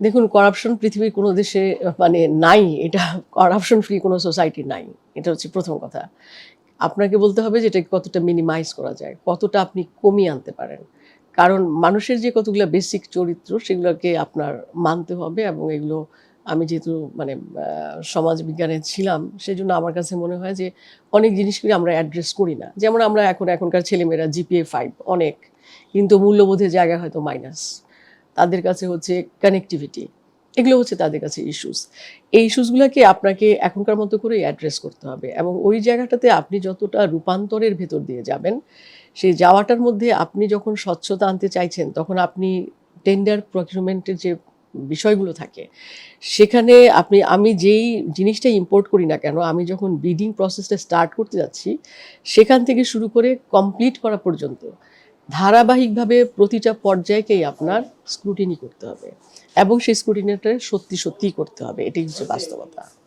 দেখুন করাপশন পৃথিবীর কোনো দেশে মানে নাই, এটা করাপশন ফ্রি কোনো সোসাইটি নাই, এটা হচ্ছে প্রথম কথা। আপনাকে বলতে হবে যে এটাকে কতটা মিনিমাইজ করা যায়, কতটা আপনি কমিয়ে আনতে পারেন। কারণ মানুষের যে কতগুলো বেসিক চরিত্র, সেগুলোকে আপনার মানতে হবে এবং এগুলো আমি যেহেতু মানে সমাজ বিজ্ঞানে ছিলাম, সেজন্য আমার কাছে মনে হয় যে অনেক জিনিসগুলি আমরা অ্যাড্রেস করি না। যেমন আমরা এখন, এখনকার ছেলেমেয়েরা জিপিএ ফাইভ অনেক, কিন্তু মূল্যবোধের জায়গায় হয়তো মাইনাস তাদের কাছে হচ্ছে কানেক্টিভিটি এগুলো হচ্ছে তাদের কাছে ইস্যুস এই ইস্যুসগুলোকে আপনাকে এখনকার মতো করেই অ্যাড্রেস করতে হবে এবং ওই জায়গাটাতে আপনি যতটা রূপান্তরের ভেতর দিয়ে যাবেন, সেই যাওয়াটার মধ্যে আপনি যখন স্বচ্ছতা আনতে চাইছেন, তখন আপনি টেন্ডার প্রকিউরমেন্টের যে বিষয়গুলো থাকে, সেখানে আপনি, আমি যেই জিনিসটা ইম্পোর্ট করি না কেন, আমি যখন বিডিং প্রসেসটা স্টার্ট করতে যাচ্ছি, সেখান থেকে শুরু করে কমপ্লিট করা পর্যন্ত ধারাবাহিকভাবে প্রতিটা পর্যায়কেই আপনার স্ক্রুটিনি করতে হবে। এবং সেই স্ক্রুটিনিটা সত্যি সত্যিই করতে হবে। এটাই হচ্ছে বাস্তবতা।